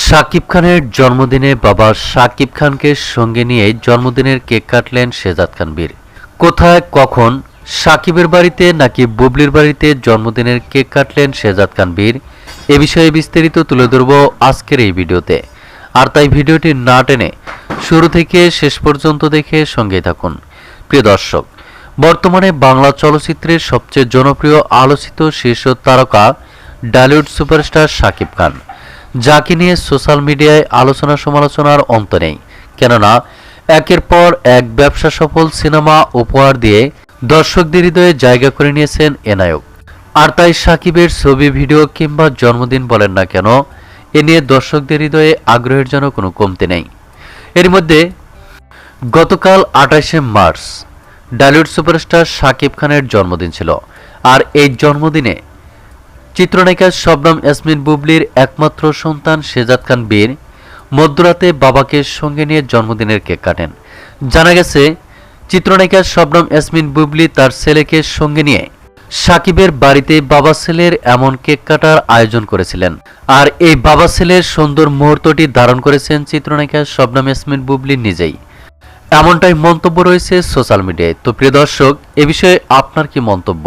শাকিব খানের জন্মদিনে বাবা শাকিব খানকে সঙ্গে নিয়ে জন্মদিনের কেক কাটলেন শেজাদ খান বীর। কোথায়, কখন, সাকিবের বাড়িতে নাকি বুবলির বাড়িতে জন্মদিনের কেক কাটলেন শেজাদ খান বীর? এ বিষয়ে বিস্তারিত তুলে ধরব আজকের এই ভিডিওতে। আর তাই ভিডিওটি না টেনে শুরু থেকে শেষ পর্যন্ত দেখে সঙ্গে থাকুন। প্রিয় দর্শক, বর্তমানে বাংলা চলচ্চিত্রের সবচেয়ে জনপ্রিয় আলোচিত শীর্ষ তারকা ডালিউড সুপারস্টার শাকিব খান। যাকে নিয়ে সোশ্যাল মিডিয়ায় আলোচনা সমালোচনার অন্ত নেই। কেননা, একের পর এক ব্যবসা সফল সিনেমা উপহার দিয়ে দর্শকদের হৃদয়ে জায়গা করে নিয়েছেন এ নায়ক। আর তাই সাকিবের ছবি, ভিডিও কিংবা জন্মদিন বলেন না কেন, এ নিয়ে দর্শকদের হৃদয়ে আগ্রহের যেন কোনো কমতি নেই। এর মধ্যে গতকাল আঠাশে মার্চ, ডালিউড সুপারস্টার শাকিব খানের জন্মদিন ছিল। আর এই জন্মদিনে চিত্রনায়িকা শবনম ইয়াসমিন বুবলির একমাত্র সন্তান শেজাদ খান বীর মধ্যরাতে বাবাকে সঙ্গে নিয়ে জন্মদিনের কেক কাটেন। জানা গেছে, চিত্রনায়িকা শবনম ইয়াসমিন বুবলি তার ছেলেকে সঙ্গে নিয়ে সাকিবের বাড়িতে বাবা ছেলের এমন কেক কাটার আয়োজন করেছিলেন। আর এই বাবা ছেলের সুন্দর মুহূর্তটি ধারণ করেছেন চিত্রনায়িকা শবনম ইয়াসমিন বুবলি নিজেই। এমনটাই মন্তব্য রয়েছে সোশ্যাল মিডিয়ায়। তো প্রিয় দর্শক, এ বিষয়ে আপনার কি মন্তব্য?